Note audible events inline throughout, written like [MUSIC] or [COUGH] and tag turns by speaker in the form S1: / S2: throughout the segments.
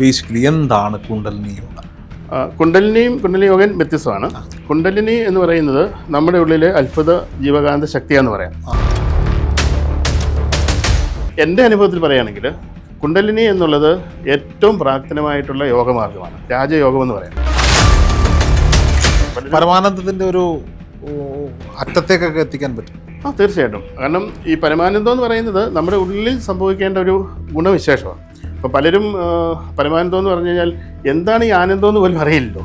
S1: Basically എന്താണ് കുണ്ടലിനി യോഗ?
S2: കുണ്ടലിനിയും കുണ്ടലിനി യോഗയും വ്യത്യസ്തമാണ്. കുണ്ടലിനി എന്ന് പറയുന്നത് നമ്മുടെ ഉള്ളിലെ അത്ഭുത ജീവകാന്ത ശക്തിയാന്ന് പറയാം. എന്റെ അനുഭവത്തിൽ പറയുകയാണെങ്കിൽ കുണ്ടലിനി എന്നുള്ളത് ഏറ്റവും പ്രാക്തനമായിട്ടുള്ള യോഗമാർഗമാണ്. രാജയോഗം എന്ന് പറയാം.
S1: പരമാനന്ദത്തിന്റെ ഒരു അറ്റത്തേക്കൊക്കെ എത്തിക്കാൻ പറ്റും.
S2: ആ തീർച്ചയായിട്ടും. കാരണം ഈ പരമാനന്ദം എന്ന് പറയുന്നത് നമ്മുടെ ഉള്ളിൽ സംഭവിക്കേണ്ട ഒരു ഗുണവിശേഷമാണ്. അപ്പോൾ പലരും പരമാനന്ദം എന്ന് പറഞ്ഞു കഴിഞ്ഞാൽ എന്താണ് ഈ ആനന്ദം എന്ന് പോലും അറിയില്ലല്ലോ.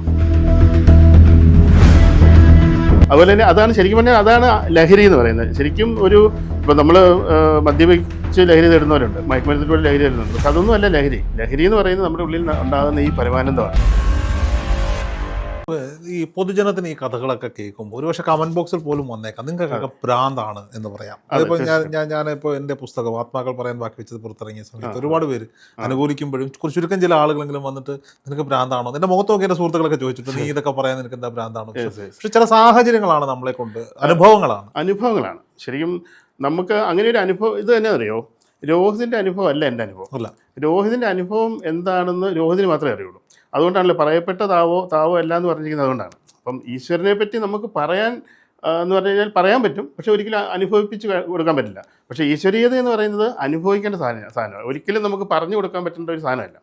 S2: അതുപോലെ തന്നെ അതാണ് ശരിക്കും പറഞ്ഞാൽ അതാണ് ലഹരി എന്ന് പറയുന്നത്. ശരിക്കും ഒരു ഇപ്പം നമ്മൾ മദ്യപിച്ച് ലഹരി തേടുന്നവരുണ്ട്. മയക്കുമരുന്നിലൂടെ ലഹരി തരുന്നുണ്ട് പക്ഷെ അതൊന്നും അല്ല ലഹരി. ലഹരി എന്ന് പറയുന്നത് നമ്മുടെ ഉള്ളിൽ ഉണ്ടാകുന്ന ഈ പരമാനന്ദമാണ്.
S1: ഈ പൊതുജനത്തിന് ഈ കഥകളൊക്കെ കേൾക്കുമ്പോൾ ഒരുപക്ഷെ കമന്റ് ബോക്സിൽ പോലും വന്നേക്കാം. നിങ്ങൾക്കൊക്കെ ഭ്രാന്താണ് എന്ന് പറയാം. അതിപ്പോൾ ഞാൻ ഞാൻ ഞാനിപ്പോൾ എന്റെ പുസ്തകം ആത്മാക്കൾ പറയാൻ ബാക്കി വെച്ചത് പുറത്തിറങ്ങിയ സമയത്ത് ഒരുപാട് പേര് അനുകൂലിക്കുമ്പോഴും കുറച്ച് ചുരുക്കം ചില ആളുകളെങ്കിലും വന്നിട്ട് നിനക്ക് ഭ്രാന്താണോ? എന്റെ മുഖത്ത് നോക്കി എന്റെ സുഹൃത്തുക്കളൊക്കെ ചോദിച്ചിട്ട് നീ [LAUGHS] ഇതൊക്കെ പറയാൻ നിനക്ക് എന്താ ഭ്രാന്താണോ. പക്ഷെ ചില സാഹചര്യങ്ങളാണ് നമ്മളെ കൊണ്ട് അനുഭവങ്ങളാണ്.
S2: അനുഭവങ്ങളാണ്. ശരിക്കും നമുക്ക് അങ്ങനെ ഒരു അനുഭവം ഇത് തന്നെ അറിയോ? രോഹിതിന്റെ അനുഭവം അല്ല എന്റെ അനുഭവം.
S1: അല്ല.
S2: രോഹിതിന്റെ അനുഭവം എന്താണെന്ന് രോഹിതിന് മാത്രമേ അറിയുള്ളൂ. അതുകൊണ്ടാണല്ലോ പറയപ്പെട്ട താവോ താവോ അല്ല എന്ന് പറഞ്ഞിരിക്കുന്നത് അതുകൊണ്ടാണ്. അപ്പം ഈശ്വരനെ പറ്റി നമുക്ക് പറയാൻ എന്ന് പറഞ്ഞു കഴിഞ്ഞാൽ പറയാൻ പറ്റും പക്ഷെ ഒരിക്കലും അനുഭവിപ്പിച്ച് കൊടുക്കാൻ പറ്റില്ല. പക്ഷേ ഈശ്വരീയത എന്ന് പറയുന്നത് അനുഭവിക്കേണ്ട സാധനം സാധനമാണ്. ഒരിക്കലും നമുക്ക് പറഞ്ഞു കൊടുക്കാൻ പറ്റേണ്ട ഒരു സാധനമല്ല.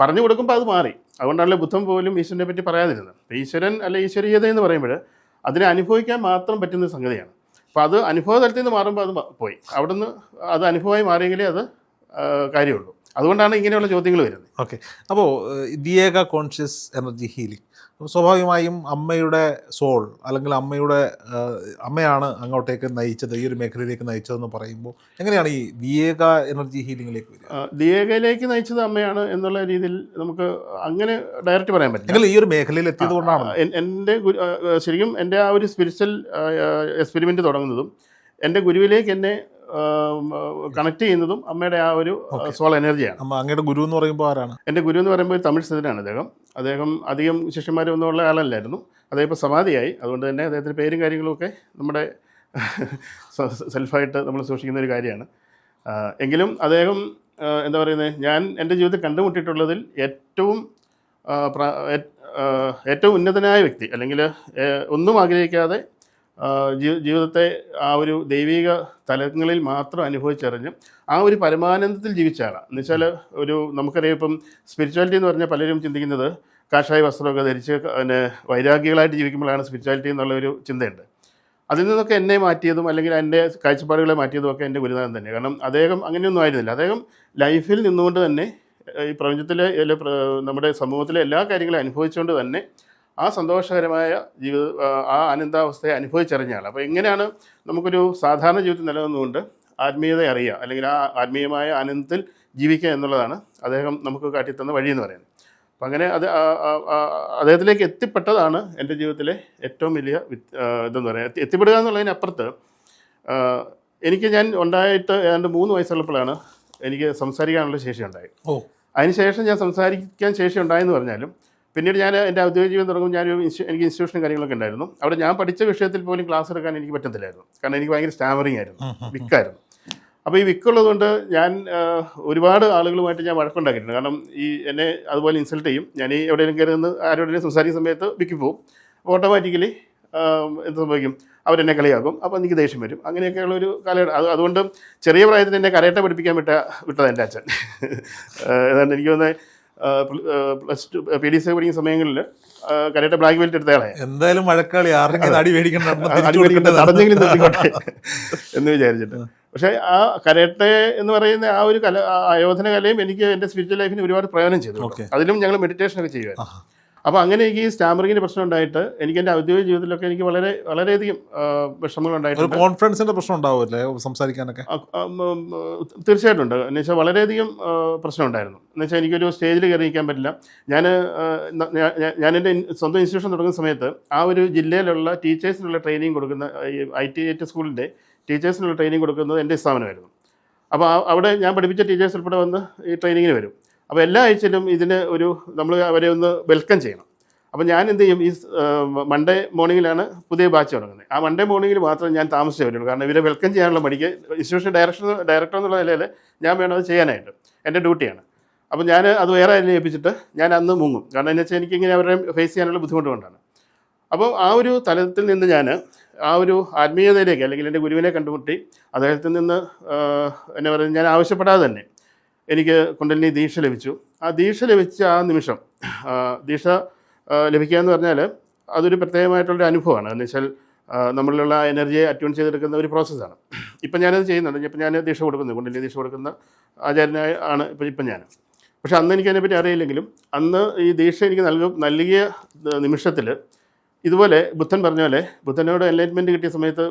S2: പറഞ്ഞു കൊടുക്കുമ്പോൾ അത് മാറി. അതുകൊണ്ടാണല്ലോ ബുദ്ധൻ പോലും ഈശ്വരനെ പറ്റി പറയാതിരുന്നത്. ഈശ്വരൻ അല്ല ഈശ്വരീയത എന്ന് പറയുമ്പോൾ അതിനെ അനുഭവിക്കാൻ മാത്രം പറ്റുന്ന സംഗതിയാണ്. അപ്പോൾ അത് അനുഭവ തലത്തിൽ നിന്ന് മാറുമ്പോൾ അത് പോയി. അവിടുന്ന് അത് അനുഭവമായി മാറിയെങ്കിലേ അത് കാര്യമുള്ളൂ. അതുകൊണ്ടാണ് ഇങ്ങനെയുള്ള ചോദ്യങ്ങൾ വരുന്നത്.
S1: ഓക്കെ. അപ്പോൾ ദിയേക കോൺഷ്യസ് എനർജി ഹീലിംഗ്. സ്വാഭാവികമായും അമ്മയുടെ സോൾ അല്ലെങ്കിൽ അമ്മയുടെ അമ്മയാണ് അങ്ങോട്ടേക്ക് നയിച്ചത് ഈ ഒരു മേഖലയിലേക്ക് നയിച്ചതെന്ന് പറയുമ്പോൾ എങ്ങനെയാണ് ഈ ദിയേക എനർജി ഹീലിംഗിലേക്ക് വരിക?
S2: ദിയേകയിലേക്ക് ദിയേഗയിലേക്ക് നയിച്ചത് അമ്മയാണ് എന്നുള്ള രീതിയിൽ നമുക്ക് അങ്ങനെ ഡയറക്റ്റ് പറയാൻ പറ്റില്ല.
S1: ഈ ഒരു മേഖലയിൽ എത്തിയത് കൊണ്ടാണ്.
S2: എന്റെ ശരിക്കും എന്റെ ആ ഒരു സ്പിരിച്വൽ എക്സ്പെരിമെന്റ് തുടങ്ങുന്നതും എന്റെ ഗുരുവിലേക്ക് എന്നെ കണക്ട് ചെയ്യുന്നതും അമ്മയുടെ ആ ഒരു സോൾ എനർജിയാണ്
S1: അമ്മ അങ്ങയുടെ ഗുരു എന്ന് പറയുമ്പോൾ ആരാണ്?
S2: എന്റെ ഗുരു എന്ന് പറയുമ്പോൾ ഒരു തമിഴ് സ്ഥിരനാണ് അദ്ദേഹം. അദ്ദേഹം അധികം ശിഷ്യന്മാരൊന്നും ഉള്ള ആളല്ലായിരുന്നു. അദ്ദേഹം ഇപ്പോൾ സമാധിയായി. അതുകൊണ്ട് തന്നെ അദ്ദേഹത്തിന്റെ പേരും കാര്യങ്ങളുമൊക്കെ നമ്മുടെ [LAUGHS] സെൽഫായിട്ട് നമ്മൾ സൂക്ഷിക്കുന്ന ഒരു കാര്യമാണ്. എങ്കിലും അദ്ദേഹം എന്താ പറയുന്നത് ഞാൻ എന്റെ ജീവിതത്തിൽ കണ്ടുമുട്ടിയിട്ടുള്ളതിൽ ഏറ്റവും ഏറ്റവും ഉന്നതനായ വ്യക്തി അല്ലെങ്കിൽ ഒന്നും ആഗ്രഹിക്കാതെ ജീവിതത്തെ ആ ഒരു ദൈവിക തലങ്ങളിൽ മാത്രം അനുഭവിച്ചറിഞ്ഞ് ആ ഒരു പരമാനന്ദത്തിൽ ജീവിച്ച എന്നുവെച്ചാൽ എന്ന് ഒരു നമുക്കറിയാം ഇപ്പം സ്പിരിച്വാലിറ്റി എന്ന് പറഞ്ഞാൽ പലരും ചിന്തിക്കുന്നത് കാഷായ വസ്ത്രമൊക്കെ ധരിച്ച് പിന്നെ വൈരാഗ്യങ്ങളായിട്ട് ജീവിക്കുമ്പോഴാണ് സ്പിരിച്വാലിറ്റി എന്നുള്ള ഒരു ചിന്തയുണ്ട്. അതിൽ നിന്നൊക്കെ എന്നെ മാറ്റിയതും അല്ലെങ്കിൽ എന്റെ കാഴ്ചപ്പാടുകളെ മാറ്റിയതും ഒക്കെ എന്റെ ഗുരുനാഥൻ തന്നെ കാരണം അദ്ദേഹം അങ്ങനെയൊന്നും ആയിരുന്നില്ല. അദ്ദേഹം ലൈഫിൽ നിന്നുകൊണ്ട് തന്നെ ഈ പ്രപഞ്ചത്തിലെ നമ്മുടെ സമൂഹത്തിലെ എല്ലാ കാര്യങ്ങളും അനുഭവിച്ചുകൊണ്ട് തന്നെ ആ സന്തോഷകരമായ ജീവിത ആ ആനന്ദാവസ്ഥയെ അനുഭവിച്ചറിഞ്ഞ ആൾ അപ്പോൾ എങ്ങനെയാണ് നമുക്കൊരു സാധാരണ ജീവിതത്തിൽ നിലനിന്നുകൊണ്ട് ആത്മീയത അറിയുക അല്ലെങ്കിൽ ആ ആത്മീയമായ ആനന്ദത്തിൽ ജീവിക്കുക എന്നുള്ളതാണ് അദ്ദേഹം നമുക്ക് കാട്ടിത്തന്ന വഴി എന്ന് പറയുന്നത്. അപ്പം അങ്ങനെ അത് അദ്ദേഹത്തിലേക്ക് എത്തിപ്പെട്ടതാണ് എന്റെ ജീവിതത്തിലെ ഏറ്റവും വലിയ ഇതെന്ന് പറയുക എത്തി- എത്തിപ്പെടുക എന്നുള്ളതിനപ്പുറത്ത് എനിക്ക് ഞാൻ ഉണ്ടായിട്ട് ഏതാണ്ട് മൂന്ന് വയസ്സുള്ളപ്പോഴാണ് എനിക്ക് സംസാരിക്കാനുള്ള ശേഷി ഉണ്ടായത്.
S1: ഓ.
S2: അതിനുശേഷം ഞാൻ സംസാരിക്കാൻ ശേഷി ഉണ്ടായെന്ന് പറഞ്ഞാലും പിന്നീട് ഞാൻ എന്റെ ഔദ്യോഗിക ജീവിതം തുടങ്ങുമ്പോൾ ഞാനൊരു ഇൻസ്റ്റി എനിക്ക് ഇൻസ്റ്റിറ്റ്യൂഷനും കാര്യങ്ങളൊക്കെ ഉണ്ടായിരുന്നു. അവിടെ ഞാൻ പഠിച്ച വിഷയത്തിൽ പോലും ക്ലാസ് എടുക്കാൻ എനിക്ക് പറ്റത്തില്ലായിരുന്നു. കാരണം എനിക്ക് ഭയങ്കര സ്റ്റാമറിങ് ആയിരുന്നു. വിക്കായിരുന്നു. അപ്പോൾ ഈ വിക്കുള്ളതുകൊണ്ട് ഞാൻ ഒരുപാട് ആളുകളുമായിട്ട് ഞാൻ വഴക്കുണ്ടാക്കിയിട്ടുണ്ട്. കാരണം ഈ എന്നെ അതുപോലെ ഇൻസൾട്ട് ചെയ്യും. ഞാൻ ഈ എവിടെയെങ്കിലും കയറി നിന്ന് ആരോടെങ്കിലും സംസാരിക്കുന്ന സമയത്ത് വിക്കി പോകും അപ്പോൾ ഓട്ടോമാറ്റിക്കലി എന്ത് സംഭവിക്കും? അവരെന്നെ കളിയാക്കും. അപ്പോൾ എനിക്ക് ദേഷ്യം വരും. അങ്ങനെയൊക്കെയുള്ള ഒരു കാലഘട്ടം. അത് അതുകൊണ്ട് ചെറിയ പ്രായത്തിൽ എന്നെ കരയട്ട പഠിപ്പിക്കാൻ വിട്ട വിട്ടത് എന്റെ അച്ഛൻ. [LAUGHS] ഏതാണ്ട് എനിക്ക് തോന്നുന്നത് plus two P D C പഠിക്കുന്ന സമയങ്ങളിൽ കരയട്ട ബ്ലാക്ക് ബെൽറ്റ് എടുത്തയാളെ
S1: എന്തായാലും മഴക്കാളി അടി മേടിക്കണ്ട
S2: തടഞ്ഞെങ്കിലും നിർത്തിക്കോട്ടെ എന്ന് വിചാരിച്ചിട്ട്. പക്ഷേ ആ കരട്ടെ എന്ന് പറയുന്ന ആ ഒരു കല ആയോധന കലയും എനിക്ക് എന്റെ സ്പിരിച്വൽ ലൈഫിന് ഒരുപാട് പ്രയോജനം ചെയ്തു. അതിലും ഞങ്ങൾ മെഡിറ്റേഷൻ ഒക്കെ ചെയ്യുമായിരുന്നു അപ്പോൾ അങ്ങനെ എനിക്ക് ഈ സ്റ്റാമറിങ്ങിന്റെ പ്രശ്നം ഉണ്ടായിട്ട് എനിക്ക് എന്റെ ഔദ്യോഗിക ജീവിതത്തിലൊക്കെ എനിക്ക് വളരെ വളരെയധികം വിഷമങ്ങൾ ഉണ്ടായിട്ടുണ്ട്
S1: കോൺഫിഡൻസിന്റെ പ്രശ്നം ഉണ്ടാവുമല്ലേ സംസാരിക്കാനൊക്കെ?
S2: തീർച്ചയായിട്ടും ഉണ്ട്. എന്ന് വെച്ചാൽ വളരെയധികം പ്രശ്നം ഉണ്ടായിരുന്നു എന്ന് വെച്ചാൽ എനിക്കൊരു സ്റ്റേജിൽ കയറി നിൽക്കാൻ പറ്റില്ല. ഞാൻ ഞാൻ എന്റെ സ്വന്തം ഇൻസ്റ്റിറ്റ്യൂഷൻ തുടങ്ങുന്ന സമയത്ത് ആ ഒരു ജില്ലയിലുള്ള ടീച്ചേഴ്സിനുള്ള ട്രെയിനിങ് കൊടുക്കുന്ന ഈ ഐ ടി ഐ ടി സ്കൂളിന്റെ ടീച്ചേഴ്സിനുള്ള ട്രെയിനിങ് കൊടുക്കുന്നത് എന്റെ സ്ഥാപനമായിരുന്നു. അപ്പോൾ അവിടെ ഞാൻ പഠിപ്പിച്ച ടീച്ചേഴ്സ് ഉൾപ്പെടെ വന്ന് ഈ ട്രെയിനിങ്ങിന് വരും. അപ്പോൾ എല്ലാ ആഴ്ചയിലും ഇതിന് ഒരു നമ്മൾ അവരെ ഒന്ന് വെൽക്കം ചെയ്യണം. അപ്പോൾ ഞാൻ എന്ത് ചെയ്യും? ഈ മൺഡേ മോർണിംഗിലാണ് പുതിയ ബാച്ച് തുടങ്ങുന്നത്. ആ മൺഡേ മോർണിംഗിൽ മാത്രം ഞാൻ താമസിച്ചേ വരുള്ളൂ. കാരണം ഇവരെ വെൽക്കം ചെയ്യാനുള്ള മടിക്ക് ഇൻസ്റ്റിറ്റ്യൂഷൻ ഡയറക്ടർ ഡയറക്ടർ എന്നുള്ള നിലയിൽ ഞാൻ വേണം അത് ചെയ്യാനായിട്ട്. എന്റെ ഡ്യൂട്ടിയാണ് അപ്പോൾ ഞാൻ അത് വേറെ അതിനെ ഏൽപ്പിച്ചിട്ട് ഞാൻ അന്ന് മുങ്ങും. കാരണം എന്ന് വെച്ചാൽ എനിക്കിങ്ങനെ അവരെ ഫേസ് ചെയ്യാനുള്ള ബുദ്ധിമുട്ട് കൊണ്ടാണ്. അപ്പോൾ ആ ഒരു തലത്തിൽ നിന്ന് ഞാൻ ആ ഒരു ആത്മീയതയിലേക്ക് അല്ലെങ്കിൽ എന്റെ ഗുരുവിനെ കണ്ടുമുട്ടി അദ്ദേഹത്തിൽ നിന്ന് എന്നെ പറയുന്നത് ഞാൻ ആവശ്യപ്പെടാതെ തന്നെ എനിക്ക് കുണ്ടലിനി ദീക്ഷ ലഭിച്ചു. ആ ദീക്ഷ ലഭിച്ച ആ നിമിഷം ദീക്ഷ ലഭിക്കുക എന്ന് പറഞ്ഞാൽ അതൊരു പ്രത്യേകമായിട്ടുള്ളൊരു അനുഭവമാണ്. എന്ന് വെച്ചാൽ നമ്മളിലുള്ള എനർജിയെ അറ്റ്യൂൺ ചെയ്തെടുക്കുന്ന ഒരു പ്രോസസ്സാണ് ഇപ്പം ഞാനത് ചെയ്യുന്നുണ്ട്. ഇപ്പം ഞാൻ ദീക്ഷ കൊടുക്കുന്നു. കുണ്ടലിനി ദീക്ഷ കൊടുക്കുന്ന ആചാര്യനായ ആണ് ഇപ്പം ഇപ്പം ഞാൻ. പക്ഷെ അന്ന് എനിക്ക് അതിനെപ്പറ്റി അറിയില്ലെങ്കിലും അന്ന് ഈ ദീക്ഷ എനിക്ക് നൽകും നൽകിയ നിമിഷത്തിൽ ഇതുപോലെ ബുദ്ധൻ പറഞ്ഞ പോലെ ബുദ്ധനോട് എൻലൈറ്റ്മെന്റ് കിട്ടിയ സമയത്ത്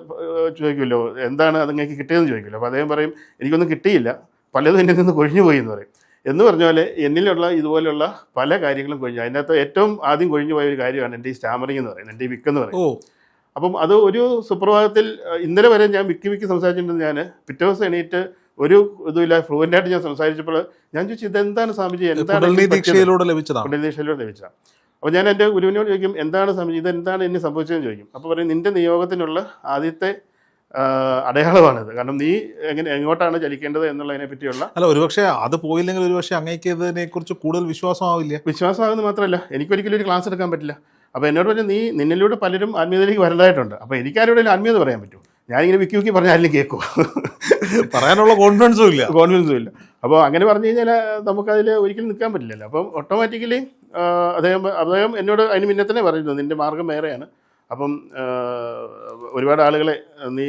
S2: ചോദിക്കുമല്ലോ എന്താണ് അതങ്ങേക്ക് കിട്ടിയതെന്ന് ചോദിക്കുമല്ലോ. അപ്പോൾ അദ്ദേഹം പറയും എനിക്കൊന്നും കിട്ടിയില്ല. പലതും എന്നിൽ നിന്ന് കൊഴിഞ്ഞു പോയി എന്ന് പറയും. എന്ന് പറഞ്ഞ പോലെ എന്നിലുള്ള ഇതുപോലെയുള്ള പല കാര്യങ്ങളും കൊഴിഞ്ഞു. അതിനകത്ത് ഏറ്റവും ആദ്യം കൊഴിഞ്ഞു പോയ ഒരു കാര്യമാണ് എന്റെ ഈ സ്റ്റാമറിങ് എന്ന് പറയുന്നത്. എന്റെ ഈ വിക്ക് എന്ന് പറയുന്നത്.
S1: ഓ.
S2: അപ്പം അത് ഒരു സുപ്രഭാതത്തിൽ ഇന്നലെ വരെ ഞാൻ വിക്കി വിക്കി സംസാരിച്ചിട്ടുണ്ട് ഞാൻ. പിറ്റേ ദിവസം എണീറ്റ് ഒരു ഇതുമില്ല ഫ്ലുവന്റ് ആയിട്ട് ഞാൻ സംസാരിച്ചപ്പോൾ ഞാൻ ചോദിച്ചു ഇതെന്താണ് സ്വാമിജി? എന്താണ് പറ്റിയത്?"
S1: ദീക്ഷയിലൂടെ ലഭിച്ചതാണ്?
S2: അപ്പോൾ ഞാൻ എന്റെ ഗുരുവിനോട് ചോദിക്കും എന്താണ് സ്വാമിജി? ഇതെന്താണ് എന്നെ സംഭവിച്ചതെന്ന്? ചോദിക്കും. അപ്പോൾ പറയും നിന്റെ നിയോഗത്തിനുള്ള ആദ്യത്തെ അടയാളമാണിത്. കാരണം നീ എങ്ങനെ എങ്ങോട്ടാണ് ചലിക്കേണ്ടത് എന്നുള്ളതിനെ പറ്റിയുള്ള
S1: അല്ല ഒരുപക്ഷെ അത് പോയില്ലെങ്കിൽ ഒരുപക്ഷെ അങ്ങേക്ക് ഇതിനെ കുറിച്ച് കൂടുതൽ വിശ്വാസമാവില്ല
S2: വിശ്വാസമാകുന്നത് മാത്രമല്ല എനിക്കൊരിക്കലും ഒരു ക്ലാസ് എടുക്കാൻ പറ്റില്ല. അപ്പോൾ എന്നോട് പറഞ്ഞു നീ നിന്നിലൂടെ പലരും ആത്മീയതയിലേക്ക് വരേണ്ടതായിട്ടുണ്ട്. അപ്പോൾ എനിക്ക് ആരോടെങ്കിലും ആത്മീയത പറയാൻ പറ്റും. ഞാനിങ്ങനെ വിക്കി വിക്കി പറഞ്ഞാൽ ആരെങ്കിലും കേൾക്കുമോ
S1: പറയാനുള്ള കോൺഫിഡൻസും ഇല്ല.
S2: കോൺഫിഡൻസും ഇല്ല. അപ്പോൾ അങ്ങനെ പറഞ്ഞു കഴിഞ്ഞാൽ നമുക്കതിൽ ഒരിക്കലും നിൽക്കാൻ പറ്റില്ലല്ലോ. അപ്പം ഓട്ടോമാറ്റിക്കലി അദ്ദേഹം അദ്ദേഹം എന്നോട് അതിന് മുന്നേ തന്നെ പറയുന്നു നിന്റെ മാർഗം വേറെയാണ്. അപ്പം ഒരുപാട് ആളുകളെ നീ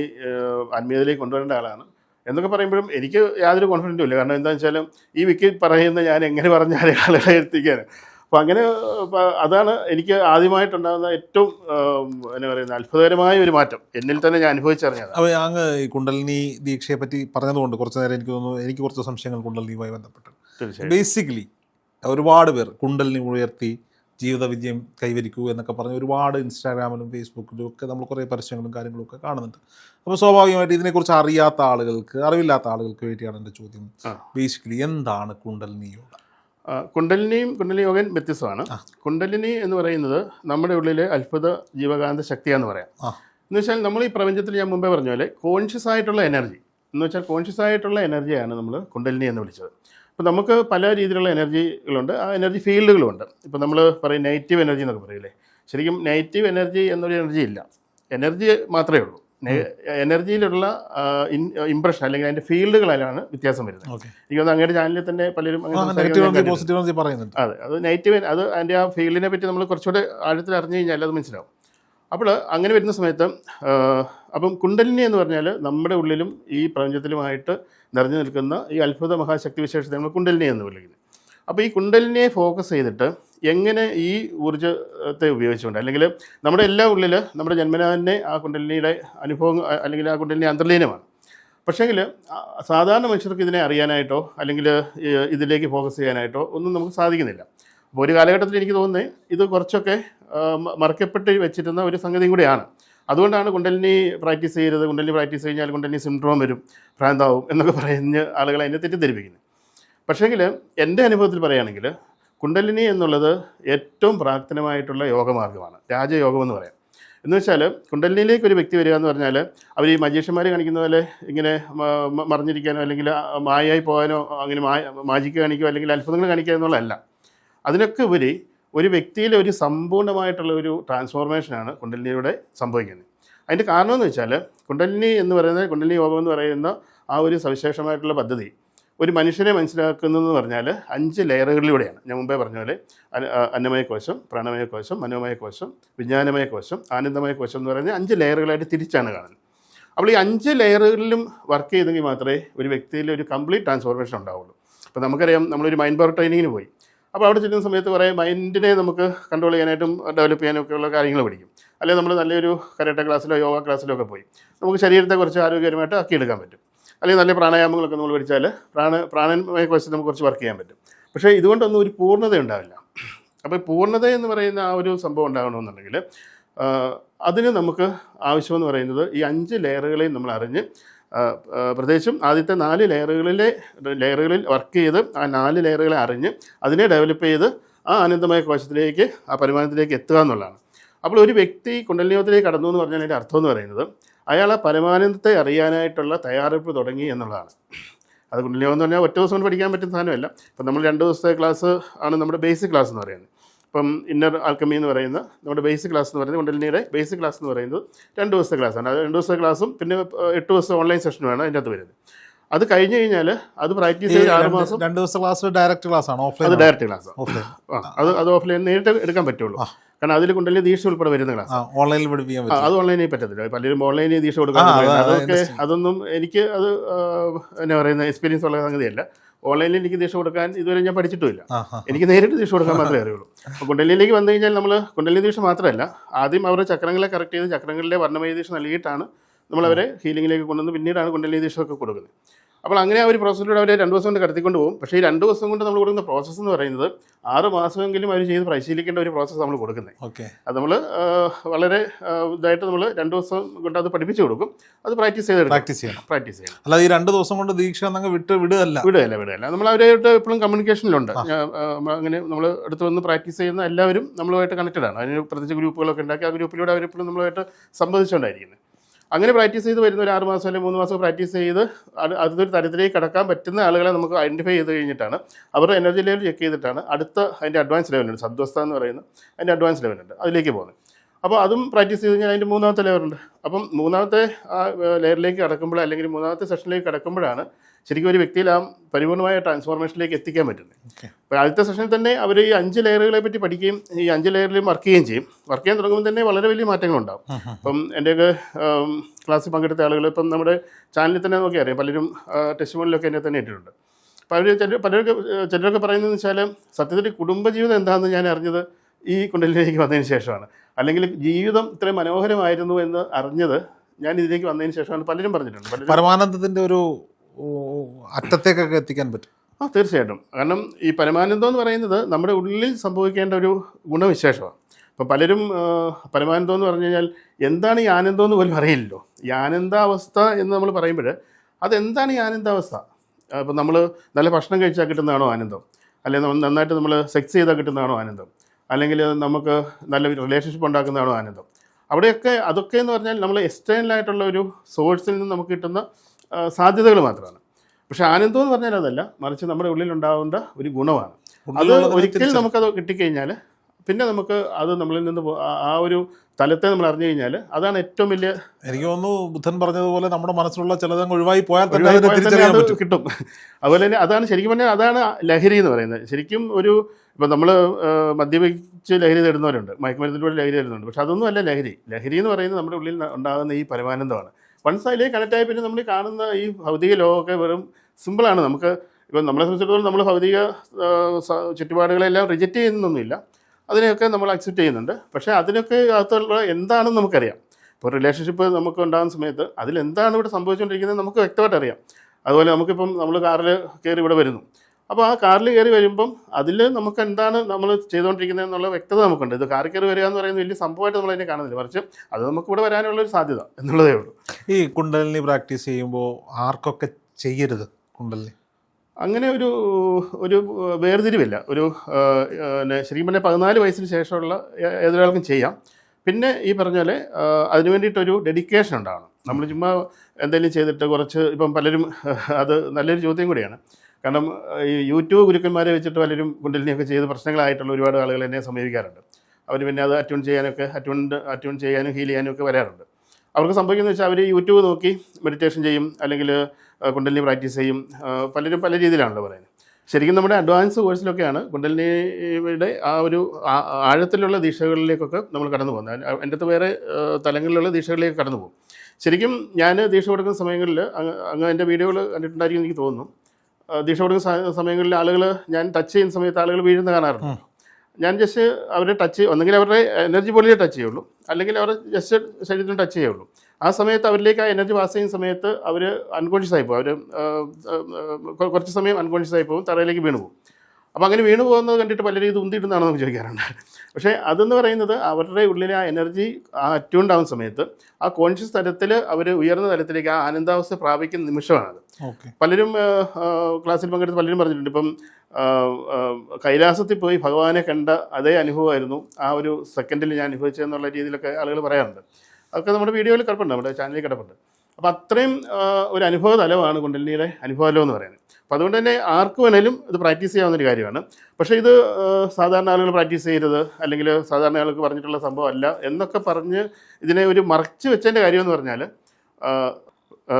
S2: ആത്മീയതയിലേക്ക് കൊണ്ടുവരേണ്ട ആളാണ്. എന്നൊക്കെ പറയുമ്പോഴും എനിക്ക് യാതൊരു കോൺഫിഡന്റും ഇല്ല. കാരണം എന്താണെന്ന് വെച്ചാലും ഈ വിക്കി പറയുന്ന ഞാൻ എങ്ങനെ പറഞ്ഞാൽ ആളുകളെ എത്തിക്കാൻ. അപ്പോൾ അങ്ങനെ അതാണ് എനിക്ക് ആദ്യമായിട്ടുണ്ടാകുന്ന ഏറ്റവും എന്നെ പറയുന്നത് അത്ഭുതകരമായ ഒരു മാറ്റം. എന്നിൽ തന്നെ ഞാൻ അനുഭവിച്ചറിഞ്ഞത്
S1: അപ്പോൾ അങ്ങ് ഈ കുണ്ടലിനി ദീക്ഷയെ പറ്റി പറഞ്ഞതുകൊണ്ട് കുറച്ച് നേരം എനിക്ക് തോന്നുന്നു എനിക്ക് കുറച്ച് സംശയങ്ങൾ കുണ്ടലിനിയുമായി ബന്ധപ്പെട്ട്. ബേസിക്കലി ഒരുപാട് പേർ കുണ്ടലിനി ഉയർത്തി ജീവിത വിജയം കൈവരിക്കൂ എന്നൊക്കെ പറഞ്ഞ് ഒരുപാട് ഇൻസ്റ്റാഗ്രാമിലും ഫേസ്ബുക്കിലും ഒക്കെ നമ്മൾ കുറേ പരസ്യങ്ങളും കാര്യങ്ങളും ഒക്കെ കാണുന്നുണ്ട്. അപ്പോൾ സ്വാഭാവികമായിട്ട് ഇതിനെക്കുറിച്ച് അറിയാത്ത ആളുകൾക്ക് അറിവില്ലാത്ത ആളുകൾക്ക് വേണ്ടിയാണ് എന്റെ ചോദ്യം. ബേസിക്കലി എന്താണ് കുണ്ടലിനി യോഗ
S2: കുണ്ടലിനിയും കുണ്ടലിനി യോഗയും വ്യത്യസ്തമാണ് കുണ്ടലിനി എന്ന് പറയുന്നത് നമ്മുടെ ഉള്ളിലെ അത്ഭുത ജീവകാന്ത ശക്തിയാന്ന് പറയാം. എന്ന് വെച്ചാൽ നമ്മൾ ഈ പ്രപഞ്ചത്തിൽ ഞാൻ മുമ്പേ പറഞ്ഞ പോലെ കോൺഷ്യസ് ആയിട്ടുള്ള എനർജി എന്ന് വെച്ചാൽ കോൺഷ്യസ് ആയിട്ടുള്ള എനർജിയാണ് നമ്മൾ കുണ്ടലിനി എന്ന് വിളിച്ചത്. അപ്പോൾ നമുക്ക് പല രീതിയിലുള്ള എനർജികളുണ്ട് ആ എനർജി ഫീൽഡുകളുണ്ട് ഇപ്പോൾ നമ്മൾ പറയും നെഗറ്റീവ് എനർജി എന്നൊക്കെ പറയില്ലേ ശരിക്കും നെഗറ്റീവ് എനർജി എന്നൊരു എനർജി ഇല്ല. എനർജി മാത്രമേ ഉള്ളൂ. എനർജിയിലുള്ള ഇംപ്രഷൻ അല്ലെങ്കിൽ അതിന്റെ ഫീൽഡുകളിലാണ് വ്യത്യാസം വരുന്നത്. എനിക്ക് തോന്നുന്നു അങ്ങയുടെ ചാനലിൽ തന്നെ പലരും അതെ. അത് നെഗറ്റീവ് അത് അതിന്റെ ആ ഫീൽഡിനെ പറ്റി നമ്മൾ കുറച്ചുകൂടെ ആഴത്തിൽ അറിഞ്ഞു കഴിഞ്ഞാൽ അത് മനസ്സിലാവും. അപ്പോൾ അങ്ങനെ വരുന്ന സമയത്ത് അപ്പം കുണ്ടലിനി എന്ന് പറഞ്ഞാൽ നമ്മുടെ ഉള്ളിലും ഈ പ്രപഞ്ചത്തിലുമായിട്ട് നിറഞ്ഞു നിൽക്കുന്ന ഈ അത്ഭുത മഹാശക്തി വിശേഷത്തെ നമ്മൾ കുണ്ടലിനി എന്ന് വിളിക്കുന്നത് അപ്പോൾ ഈ കുണ്ടലിനിയെ ഫോക്കസ് ചെയ്തിട്ട് എങ്ങനെ ഈ ഊർജത്തെ ഉപയോഗിച്ചുകൊണ്ട് അല്ലെങ്കിൽ നമ്മുടെ എല്ലാ ഉള്ളിൽ നമ്മുടെ ജന്മനാഥന്റെ ആ കുണ്ടലിനിയുടെ അനുഭവം അല്ലെങ്കിൽ ആ കുണ്ടലിനി അന്തർലീനമാണ്. പക്ഷേങ്കിൽ സാധാരണ മനുഷ്യർക്ക് ഇതിനെ അറിയാനായിട്ടോ അല്ലെങ്കിൽ ഇതിലേക്ക് ഫോക്കസ് ചെയ്യാനായിട്ടോ ഒന്നും നമുക്ക് സാധിക്കുന്നില്ല. അപ്പോൾ ഒരു കാലഘട്ടത്തിൽ എനിക്ക് തോന്നുന്നത് ഇത് കുറച്ചൊക്കെ മറക്കപ്പെട്ട് വെച്ചിരുന്ന ഒരു സംഗതിയും കൂടിയാണ്. അതുകൊണ്ടാണ് കുണ്ടലിനി പ്രാക്ടീസ് ചെയ്യരുത് കുണ്ടലിനി പ്രാക്ടീസ് കഴിഞ്ഞാൽ കുണ്ടലിനി സിംഡ്രോം വരും ഭ്രാന്താവും എന്നൊക്കെ പറഞ്ഞ് ആളുകളെ അതിനെ തെറ്റിദ്ധരിപ്പിക്കുന്നത് പക്ഷേങ്കിൽ എന്റെ അനുഭവത്തിൽ പറയുകയാണെങ്കിൽ കുണ്ടലിനി എന്നുള്ളത് ഏറ്റവും പ്രാക്തനമായിട്ടുള്ള യോഗമാർഗമാണ് രാജയോഗം എന്ന് പറയാം. എന്ന് വെച്ചാൽ കുണ്ടലിനിയിലേക്ക് ഒരു വ്യക്തി വരിക എന്ന് പറഞ്ഞാൽ അവർ ഈ മജീഷ്യന്മാർ കാണിക്കുന്ന പോലെ ഇങ്ങനെ മ- മ- മറിഞ്ഞിരിക്കാനോ അല്ലെങ്കിൽ മായായി പോകാനോ അങ്ങനെ മായ മാജിക്ക് കാണിക്കുകയോ അല്ലെങ്കിൽ അത്ഭുതങ്ങൾ കാണിക്കുക എന്നുള്ളതല്ല. അതിനൊക്കെ ഉപരി ഒരു വ്യക്തിയിലെ ഒരു സമ്പൂർണമായിട്ടുള്ള ഒരു ട്രാൻസ്ഫോർമേഷനാണ് കുണ്ടലിനിയുടെ സംഭവിക്കുന്നത്. അതിന്റെ കാരണം എന്ന് വെച്ചാൽ കുണ്ടലിനി എന്ന് പറയുന്ന കുണ്ടലിനി യോഗം എന്ന് പറയുന്ന ആ ഒരു സവിശേഷമായിട്ടുള്ള പദ്ധതി ഒരു മനുഷ്യനെ മനസ്സിലാക്കുന്നതെന്ന് പറഞ്ഞാൽ അഞ്ച് ലെയറുകളിലൂടെയാണ്. ഞാൻ മുമ്പേ പറഞ്ഞ പോലെ അന്നമയ കോശം പ്രാണമയ കോശം മനോമയ കോശം വിജ്ഞാനമയ കോശം ആനന്ദമയ കോശം എന്ന് പറഞ്ഞാൽ അഞ്ച് ലെയറുകളായിട്ട് തിരിച്ചാണ് കാണുന്നത്. അപ്പോൾ ഈ അഞ്ച് ലെയറുകളിലും വർക്ക് ചെയ്തെങ്കിൽ മാത്രമേ ഒരു വ്യക്തിയിൽ ഒരു കംപ്ലീറ്റ് ട്രാൻസ്ഫോർമേഷൻ ഉണ്ടാവുള്ളൂ. അപ്പോൾ നമുക്കറിയാം നമ്മളൊരു മൈൻഡ് പവർ ട്രെയിനിങ്ങിന് പോയി. അപ്പോൾ അവിടെ ചെല്ലുന്ന സമയത്ത് കുറേ മൈൻഡിനെ നമുക്ക് കൺട്രോൾ ചെയ്യാനായിട്ടും ഡെവലപ്പ് ചെയ്യാനും ഒക്കെ ഉള്ള കാര്യങ്ങൾ പഠിക്കും. അല്ലെങ്കിൽ നമ്മൾ നല്ലൊരു കരാട്ട ക്ലാസ്സിലോ യോഗ ക്ലാസ്സിലോ ഒക്കെ പോയി. നമുക്ക് ശരീരത്തെ കുറച്ച് ആരോഗ്യകരമായിട്ട് ആക്കിയെടുക്കാൻ പറ്റും. അല്ലെങ്കിൽ നല്ല പ്രാണായാമങ്ങളൊക്കെ നമ്മൾ പഠിച്ചാൽ പ്രാണ പ്രാണനെ കുറിച്ച് നമുക്ക് കുറച്ച് വർക്ക് ചെയ്യാൻ പറ്റും. പക്ഷേ ഇതുകൊണ്ടൊന്നും ഒരു പൂർണത ഉണ്ടാവില്ല. അപ്പോൾ പൂർണത എന്ന് പറയുന്ന ആ ഒരു സംഭവം ഉണ്ടാകണമെന്നുണ്ടെങ്കിൽ അതിന് നമുക്ക് ആവശ്യമെന്ന് പറയുന്നത് ഈ അഞ്ച് ലെയറുകളെയും നമ്മൾ അറിഞ്ഞ് പ്രത്യേകിച്ചും ആദ്യത്തെ നാല് ലെയറുകളിലെ ലെയറുകളിൽ വർക്ക് ചെയ്ത് ആ നാല് ലെയറുകളെ അറിഞ്ഞ് അതിനെ ഡെവലപ്പ് ചെയ്ത് ആ ആനന്ദമായ കോശത്തിലേക്ക് ആ പരിമാണത്തിലേക്ക് എത്തുക എന്നുള്ളതാണ്. അപ്പോൾ ഒരു വ്യക്തി കുണ്ടലിയോഗത്തിലേക്ക് കടന്നു എന്ന് പറഞ്ഞാൽ അതിന്റെ അർത്ഥം എന്ന് പറയുന്നത് അയാൾ ആ പരമാനന്ദത്തെ അറിയാനായിട്ടുള്ള തയ്യാറെടുപ്പ് തുടങ്ങി എന്നുള്ളതാണ്. അത് കുണ്ടലിയോഗം എന്ന് പറഞ്ഞാൽ ഒറ്റ ദിവസം കൊണ്ട് പഠിക്കാൻ പറ്റുന്ന സാധനമല്ല. ഇപ്പം നമ്മൾ രണ്ട് ദിവസത്തെ ക്ലാസ് ആണ് നമ്മുടെ ബേസിക് ക്ലാസ് എന്ന് പറയുന്നത്. ഇപ്പം ഇന്നർ ആൽക്കമി എന്ന് പറയുന്ന നമ്മുടെ ബേസിക് ക്ലാസ് എന്ന് പറയുന്നത് കുണ്ടലിനിയുടെ ബേസിക് ക്ലാസ് എന്ന് പറയുന്നത് രണ്ട് ദിവസത്തെ ക്ലാസ്സാണ് അത് രണ്ട് ദിവസത്തെ ക്ലാസ്സും പിന്നെ എട്ട് ദിവസം ഓൺലൈൻ സെഷനുമാണ് അതിന്റെ അകത്ത് വരുന്നത് അത് കഴിഞ്ഞ് കഴിഞ്ഞാൽ അത് പ്രാക്ടീസ് ചെയ്ത് ആറ് മാസം
S1: രണ്ട് ദിവസത്തെ ക്ലാസ് ഡയറക്റ്റ് ക്ലാസ് ആണ്
S2: അത് ഡയറക്റ്റ് ക്ലാസ്
S1: ഓഫ്ലൈൻ
S2: ആ അത് അത് ഓഫ്ലൈൻ നേരിട്ട് എടുക്കാൻ പറ്റുള്ളൂ കാരണം അതിൽ കുണ്ടലിനി ദീക്ഷ ഉൾപ്പെടെ വരുന്ന ക്ലാസ്
S1: ഓൺലൈനിൽ പഠിപ്പിക്കാൻ
S2: അത് ഓൺലൈനിൽ പറ്റത്തില്ല പലരും ഓൺലൈനിൽ ദീക്ഷ കൊടുക്കാൻ അതൊക്കെ അതൊന്നും എനിക്ക് അത് എന്നാ പറയുന്ന എക്സ്പീരിയൻസ് ഉള്ള സംഗതിയല്ല ഓൺലൈനിൽ എനിക്ക് ദീക്ഷ കൊടുക്കാൻ ഇതുവരെ ഞാൻ
S1: ആ
S2: എനിക്ക് നേരിട്ട് ദീക്ഷ കൊടുക്കാൻ മാത്രമേ അറിയുള്ളൂ. അപ്പോൾ കുണ്ടല്ലിയിലേക്ക് വന്നു കഴിഞ്ഞാൽ നമ്മൾ കുണ്ടല്ലി ദീക്ഷ മാത്രമല്ല ആദ്യം അവരുടെ ചക്രങ്ങളെ കറക്റ്റ് ചെയ്ത് ചക്രങ്ങളിലെ വർണമയ ദീക്ഷ നൽകിയിട്ടാണ് നമ്മളവരെ ഹീലിംഗിലേക്ക് കൊണ്ടുവന്ന് പിന്നീടാണ് കുണ്ടല്ലി ദീക്ഷ ഒക്കെ കൊടുക്കുന്നത്. അപ്പോൾ അങ്ങനെ ആ ഒരു പ്രോസസ്സിലൂടെ അവർ രണ്ട് ദിവസം കൊണ്ട് കടത്തിക്കൊണ്ട് പോകും. പക്ഷേ ഈ രണ്ട് ദിവസം കൊണ്ട് നമ്മൾ കൊടുക്കുന്ന പ്രോസസ്സ് എന്ന് പറയുന്നത് ആറ് മാസമെങ്കിലും അവർ ചെയ്ത് പരിശീലിക്കേണ്ട ഒരു പ്രോസസ്സ് നമ്മൾ കൊടുക്കുന്നത്.
S1: ഓക്കെ.
S2: അത് നമ്മൾ വളരെ ഇതായിട്ട് നമ്മൾ രണ്ട് ദിവസം കൊണ്ട് അത് പഠിപ്പിച്ചു കൊടുക്കും. അത് പ്രാക്ടീസ് ചെയ്ത്
S1: പ്രാക്ടീസ് ചെയ്യണം.
S2: പ്രാക്ടീസ് ചെയ്യണം.
S1: അല്ല ഈ രണ്ട് ദിവസം കൊണ്ട് ദീക്ഷ എന്നങ്ങ് വിട്ട് വിടുകയല്ല.
S2: വിടുകയല്ല വിടുകയല്ല. നമ്മൾ അവരായിട്ട് എപ്പോഴും കമ്മ്യൂണിക്കേഷനിലുണ്ട് അങ്ങനെ നമ്മൾ അടുത്ത് വന്ന് പ്രാക്ടീസ് ചെയ്യുന്ന എല്ലാവരും നമ്മളുമായിട്ട് കണക്റ്റഡ് ആണ്. അതിന് പ്രത്യേകിച്ച് ഗ്രൂപ്പുകളൊക്കെ ഉണ്ടാക്കി ആ ഗ്രൂപ്പിലൂടെ അവരെപ്പോഴും നമ്മളുമായിട്ട് സംബന്ധിച്ചുകൊണ്ടായിരിക്കുന്നത് അങ്ങനെ പ്രാക്ടീസ് ചെയ്ത് വരുന്ന ഒരു ആറ് മാസം അല്ലെങ്കിൽ മൂന്ന് മാസം പ്രാക്ടീസ് ചെയ്ത് അത് അതൊരു തരത്തിലേക്ക് കടക്കാൻ പറ്റുന്ന ആളുകളെ നമുക്ക് ഐഡന്റിഫൈ ചെയ്ത് കഴിഞ്ഞിട്ടാണ്. അവരുടെ എനർജി ലെവൽ ചെക്ക് ചെയ്തിട്ടാണ് അടുത്ത അതിന്റെ അഡ്വാൻസ് ലെവലുണ്ട് സദ്വസ്ഥ എന്ന് പറയുന്ന അതിന്റെ അഡ്വാൻസ് ലെവലുണ്ട് അതിലേക്ക് പോകുന്നത്. അപ്പോൾ അതും പ്രാക്ടീസ് ചെയ്ത് കഴിഞ്ഞാൽ അതിന്റെ മൂന്നാമത്തെ ലെവലുണ്ട് അപ്പം മൂന്നാമത്തെ ലെയറിലേക്ക് കടക്കുമ്പോൾ അല്ലെങ്കിൽ മൂന്നാമത്തെ സെഷനിലേക്ക് കടക്കുമ്പോഴാണ് ശരിക്കും ഒരു വ്യക്തിയിൽ ആ പരിപൂർണമായ ട്രാൻസ്ഫോർമേഷനിലേക്ക് എത്തിക്കാൻ പറ്റുന്നത് അപ്പോൾ ആദ്യത്തെ സെഷനിൽ തന്നെ അവർ ഈ അഞ്ച് ലെയറുകളെ പറ്റി പഠിക്കുകയും ഈ അഞ്ച് ലെയറിലും വർക്ക് ചെയ്യുകയും ചെയ്യും. വർക്ക് ചെയ്യാൻ തുടങ്ങുമ്പോൾ തന്നെ വളരെ വലിയ മാറ്റങ്ങളുണ്ടാവും അപ്പം എന്റെയൊക്കെ ക്ലാസ്സിൽ പങ്കെടുത്ത ആളുകൾ ഇപ്പം നമ്മുടെ ചാനലിൽ തന്നെ നോക്കി അറിയാം. പലരും ടെസ്റ്റ് മോണിലൊക്കെ എന്നെ തന്നെ ഇട്ടിട്ടുണ്ട്. അപ്പോൾ അവർ ചില പലരൊക്കെ ചിലരൊക്കെ പറയുന്നതെന്ന് വെച്ചാൽ സത്യത്തിൽ കുടുംബജീവിതം എന്താണെന്ന് ഞാൻ അറിഞ്ഞത് ഈ കുണ്ടലിലേക്ക് വന്നതിന് ശേഷമാണ്. അല്ലെങ്കിൽ ജീവിതം ഇത്രയും മനോഹരമായിരുന്നു എന്ന് അറിഞ്ഞത് ഞാൻ ഇതിലേക്ക് വന്നതിന് ശേഷമാണ് പലരും പറഞ്ഞിട്ടുണ്ട്. പരമാനന്ദത്തിന്റെ
S1: പരമാനന്ദത്തിന്റെ ഒരു അറ്റത്തേക്കൊക്കെ എത്തിക്കാൻ പറ്റും.
S2: ആ തീർച്ചയായിട്ടും. കാരണം ഈ പരമാനന്ദം എന്ന് പറയുന്നത് നമ്മുടെ ഉള്ളിൽ സംഭവിക്കേണ്ട ഒരു ഗുണവിശേഷമാണ്. അപ്പം പലരും പരമാനന്ദം എന്ന് പറഞ്ഞു കഴിഞ്ഞാൽ എന്താണ് ഈ ആനന്ദം എന്ന് പോലും അറിയില്ലല്ലോ. ഈ ആനന്ദാവസ്ഥ എന്ന് നമ്മൾ പറയുമ്പോൾ അതെന്താണ് ഈ ആനന്ദാവസ്ഥ? അപ്പം നമ്മൾ നല്ല ഭക്ഷണം കഴിച്ചാൽ കിട്ടുന്നതാണോ ആനന്ദം? അല്ലെങ്കിൽ നന്നായിട്ട് നമ്മൾ സെക്സ് ചെയ്താൽ കിട്ടുന്നതാണോ ആനന്ദം? അല്ലെങ്കിൽ നമുക്ക് നല്ല റിലേഷൻഷിപ്പ് ഉണ്ടാക്കുന്നതാണോ ആനന്ദം? അവിടെയൊക്കെ അതൊക്കെ എന്ന് പറഞ്ഞാൽ നമ്മൾ എക്സ്റ്റേണലായിട്ടുള്ള ഒരു സോഴ്സിൽ നിന്ന് നമുക്ക് കിട്ടുന്ന സാധ്യതകൾ മാത്രമാണ്. പക്ഷെ ആനന്ദം എന്ന് പറഞ്ഞാൽ അതല്ല. മറിച്ച് നമ്മുടെ ഉള്ളിൽ ഉണ്ടാവേണ്ട ഒരു ഗുണമാണ്. അത്
S1: ഒരിക്കലും
S2: ഒരിക്കൽ. നമുക്കത് കിട്ടിക്കഴിഞ്ഞാൽ പിന്നെ നമുക്ക് അത് നമ്മളിൽ നിന്ന് ആ- ഒരു തലത്തെ നമ്മൾ അറിഞ്ഞു കഴിഞ്ഞാൽ അതാണ് ഏറ്റവും വലിയ
S1: എനിക്ക് തോന്നുന്നു ബുദ്ധൻ പറഞ്ഞതുപോലെ നമ്മുടെ മനസ്സിലുള്ള ചിലതങ്ങ് ഒഴിവായി പോയാൽ തന്നെ
S2: അത് കിട്ടും. അതുപോലെ തന്നെ അതാണ് ശരിക്കും പറഞ്ഞാൽ അതാണ് ലഹരി എന്ന് പറയുന്നത്. ശരിക്കും ഒരു ഇപ്പം നമ്മൾ മദ്യപിച്ച് ലഹരി തേടുന്നവരുണ്ട്. മയക്കുമരുന്നിലൂടെ ലഹരി തരുന്നുണ്ട് പക്ഷെ അതൊന്നും അല്ല ലഹരി. ലഹരി എന്ന് പറയുന്നത് നമ്മുടെ ഉള്ളിൽ ഉണ്ടാകുന്ന ഈ പരമാനന്ദമാണ്. വൺസ് അതിലേക്ക് കണക്ട് ആയി പിന്നെ നമ്മൾ കാണുന്ന ഈ ഭൗതിക ലോകമൊക്കെ വെറും സിമ്പിളാണ് നമുക്ക് ഇപ്പം നമ്മളെ സംബന്ധിച്ചിടത്തോളം നമ്മൾ ഭൗതിക ചുറ്റുപാടുകളെല്ലാം റിജക്റ്റ് ചെയ്യുന്നൊന്നുമില്ല. അതിനെയൊക്കെ നമ്മൾ അക്സെപ്റ്റ് ചെയ്യുന്നുണ്ട്. പക്ഷേ അതിനൊക്കെ അകത്തുള്ള എന്താണെന്ന് നമുക്കറിയാം. ഇപ്പോൾ റിലേഷൻഷിപ്പ് നമുക്ക് ഉണ്ടാകുന്ന സമയത്ത് അതിലെന്താണ് ഇവിടെ സംഭവിച്ചുകൊണ്ടിരിക്കുന്നത് നമുക്ക് വ്യക്തമായിട്ട് അറിയാം. അതുപോലെ നമുക്കിപ്പം നമ്മൾ കാറിൽ കയറി ഇവിടെ വരുന്നു. അപ്പോൾ ആ കാറിൽ കയറി വരുമ്പം അതിൽ നമുക്ക് എന്താണ് നമ്മൾ ചെയ്തുകൊണ്ടിരിക്കുന്നത് എന്നുള്ള വ്യക്തത നമുക്കുണ്ട്. ഇത് കാറിൽ കയറി വരിക എന്ന് പറയുന്നത് വലിയ സംഭവമായിട്ട് നമ്മൾ അതിനെ കാണുന്നില്ല. മറിച്ച് അത് നമുക്ക് ഇവിടെ വരാനുള്ള ഒരു സാധ്യത എന്നുള്ളതേ ഉള്ളൂ.
S1: ഈ കുണ്ടലിനി പ്രാക്ടീസ് ചെയ്യുമ്പോൾ ആർക്കൊക്കെ ചെയ്യരുത് കുണ്ടലിനി?
S2: അങ്ങനെ ഒരു ഒരു വേർതിരിവില്ല. ഒരു പിന്നെ ശരിക്കും പറഞ്ഞാൽ പതിനാല് വയസ്സിന് ശേഷമുള്ള ഏതൊരാൾക്കും ചെയ്യാം. പിന്നെ ഈ പറഞ്ഞ പോലെ ആ, അതിന് വേണ്ടിയിട്ടൊരു ഡെഡിക്കേഷൻ ഉണ്ടാവണം. നമ്മൾ ചുമ്മാ എന്തെങ്കിലും ചെയ്തിട്ട് കുറച്ച് ഇപ്പം പലരും അത് നല്ലൊരു ചോദ്യം കൂടിയാണ്. കാരണം ഈ യൂട്യൂബ് ഗുരുക്കന്മാരെ വെച്ചിട്ട് പലരും കുണ്ടലിനിയൊക്കെ ചെയ്ത് പ്രശ്നങ്ങളായിട്ടുള്ള ഒരുപാട് ആളുകൾ എന്നെ സമീപിക്കാറുണ്ട്. അവർ പിന്നെ അത് അറ്റ്യൂൺ ചെയ്യാനൊക്കെ അറ്റ്യൂൺ അറ്റ്യൂൺ ചെയ്യാനും ഹീൽ ചെയ്യാനും ഒക്കെ വരാറുണ്ട്. അവർക്ക് സംഭവിക്കുന്നത് വെച്ചാൽ അവർ യൂട്യൂബ് നോക്കി മെഡിറ്റേഷൻ ചെയ്യും അല്ലെങ്കിൽ കുണ്ടലിനി പ്രാക്ടീസ് ചെയ്യും പലരും പല രീതിയിലാണല്ലോ പറയുന്നത്. ശരിക്കും നമ്മുടെ അഡ്വാൻസ് കോഴ്സിലൊക്കെയാണ് കുണ്ടലിനിയുടെ ആ ഒരു ആഴത്തിലുള്ള ദീക്ഷകളിലേക്കൊക്കെ നമ്മൾ കടന്നു പോകുന്നത്. എന്റെ അടുത്ത് വേറെ തലങ്ങളിലുള്ള ദീക്ഷകളിലേക്ക് കടന്നു പോകും. ശരിക്കും ഞാൻ ദീക്ഷ കൊടുക്കുന്ന സമയങ്ങളിൽ അങ്ങ് അങ്ങ് എന്റെ വീഡിയോകൾ കണ്ടിട്ടുണ്ടായിരിക്കും എനിക്ക് തോന്നുന്നു. ദീക്ഷ കൊടുക്കുന്ന സമയങ്ങളിൽ ആളുകൾ ഞാൻ ടച്ച് ചെയ്യുന്ന സമയത്ത് ആളുകൾ വീഴുന്ന കാണാറുണ്ട്. ഞാൻ ജസ്റ്റ് അവരെ ടച്ച് ഒന്നെങ്കിൽ അവരുടെ എനർജി ബോഡിയെ ടച്ച് ചെയ്യുള്ളൂ. അല്ലെങ്കിൽ അവർ ജസ്റ്റ് ശരീരത്തിന് ടച്ച് ചെയ്യുള്ളൂ. ആ സമയത്ത് അവരിലേക്ക് ആ എനർജി പാസ് ചെയ്യുന്ന സമയത്ത് അവർ അൺകോൺഷ്യസ് ആയി പോകും. അവർ കുറച്ച് സമയം അൺകോൺഷ്യസ് ആയി പോകും. തറയിലേക്ക് വീണു പോകും. അപ്പോൾ അങ്ങനെ വീണു പോകുന്നത് കണ്ടിട്ട് പലരും ഇത് ഉന്തിയിടുന്നതാണോ നമുക്ക് ചോദിക്കാറുണ്ട്. പക്ഷേ അതെന്ന് പറയുന്നത് അവരുടെ ഉള്ളിലെ ആ എനർജി ആ അറ്റ്യൂൺഡ് ആവുന്ന സമയത്ത് ആ കോൺഷ്യസ് തലത്തിൽ അവർ ഉയർന്ന തലത്തിലേക്ക് ആ ആനന്ദാവസ്ഥ പ്രാപിക്കുന്ന നിമിഷമാണത്. പലരും ക്ലാസ്സിൽ പങ്കെടുത്ത് പലരും പറഞ്ഞിട്ടുണ്ട്. ഇപ്പം കൈലാസത്തിൽ പോയി ഭഗവാനെ കണ്ട അതേ അനുഭവമായിരുന്നു. ആ ഒരു സെക്കൻഡിൽ ഞാൻ അനുഭവിച്ചതെന്നുള്ള രീതിയിലൊക്കെ ആളുകൾ പറയാറുണ്ട്. അതൊക്കെ നമ്മുടെ വീഡിയോയിൽ കിടപ്പുണ്ട് നമ്മുടെ ചാനലിൽ കിടപ്പുണ്ട്. അപ്പോൾ അത്രയും ഒരു അനുഭവ തലമാണ് കുണ്ടലിനിയുടെ അനുഭവ തലം എന്ന് പറയുന്നത്. അപ്പോൾ അതുകൊണ്ട് തന്നെ ആർക്ക് വേണേലും ഇത് പ്രാക്ടീസ് ചെയ്യാവുന്ന ഒരു കാര്യമാണ്. പക്ഷേ ഇത് സാധാരണ ആളുകൾ പ്രാക്ടീസ് ചെയ്യരുത് അല്ലെങ്കിൽ സാധാരണ ആൾക്ക് പറഞ്ഞിട്ടുള്ള സംഭവം അല്ല എന്നൊക്കെ പറഞ്ഞ് ഇതിനെ ഒരു മറച്ചു വെച്ചതിന്റെ കാര്യമെന്ന് പറഞ്ഞാൽ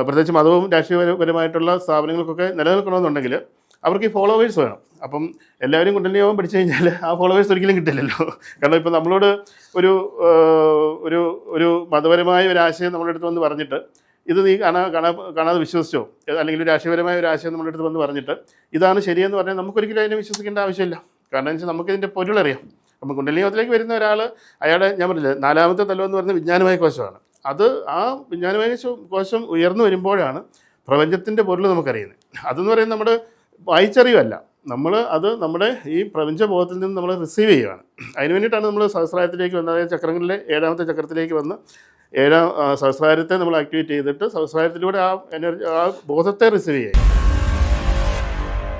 S2: പ്രത്യേകിച്ച് മതവും രാഷ്ട്രീയപരമായിട്ടുള്ള സ്ഥാപനങ്ങൾക്കൊക്കെ നിലനിൽക്കണമെന്നുണ്ടെങ്കിൽ അവർക്ക് ഈ ഫോളോവേഴ്സ് വേണം. അപ്പം എല്ലാവരും കുണ്ടലിനിയോഗം പഠിച്ചു കഴിഞ്ഞാൽ ആ ഫോളോവേഴ്സ് ഒരിക്കലും കിട്ടില്ലല്ലോ. കാരണം ഇപ്പം നമ്മളോട് ഒരു ഒരു ഒരു മതപരമായ ഒരു ആശയം നമ്മളെടുത്ത് വന്ന് പറഞ്ഞിട്ട് ഇത് നീ കാണാ കാണാ കാണാതെ വിശ്വസിച്ചോ? അല്ലെങ്കിൽ രാഷ്ട്രീയപരമായ ഒരു ആശയം നമ്മുടെ അടുത്ത് വന്ന് പറഞ്ഞിട്ട് ഇതാണ് ശരിയെന്ന് പറഞ്ഞാൽ നമുക്കൊരിക്കലും അതിനെ വിശ്വസിക്കേണ്ട ആവശ്യമില്ല. കാരണം എന്ന് വെച്ചാൽ നമുക്കിതിന്റെ പൊരുളറിയാം അപ്പം കുണ്ടലിയോഗത്തിലേക്ക് വരുന്ന ഒരാൾ അയാളെ ഞാൻ പറഞ്ഞില്ല നാലാമത്തെ തലം എന്ന് പറയുന്നത് വിജ്ഞാനമായ കോശമാണ്. അത് ആ വിജ്ഞാനമായ കോശം- ഉയർന്നു വരുമ്പോഴാണ് പ്രപഞ്ചത്തിന്റെ പൊരുൾ നമുക്കറിയുന്നത്. അതെന്ന് പറയുന്നത് നമ്മുടെ വായിച്ചറിവല്ല. നമ്മൾ അത് നമ്മുടെ ഈ പ്രപഞ്ചബോധത്തിൽ നിന്ന് നമ്മൾ റിസീവ് ചെയ്യുകയാണ് അതിന് വേണ്ടിയിട്ടാണ് നമ്മൾ സഹസ്രാരത്തിലേക്ക് വന്നത് അതായത് ചക്രങ്ങളിലെ ഏഴാമത്തെ ചക്രത്തിലേക്ക് വന്ന് ഏഴാം സഹസ്രാരത്തെ നമ്മൾ ആക്ടിവേറ്റ് ചെയ്തിട്ട് സഹസ്രാരത്തിലൂടെ ആ എനർജി ആ ബോധത്തെ റിസീവ് ചെയ്യുക.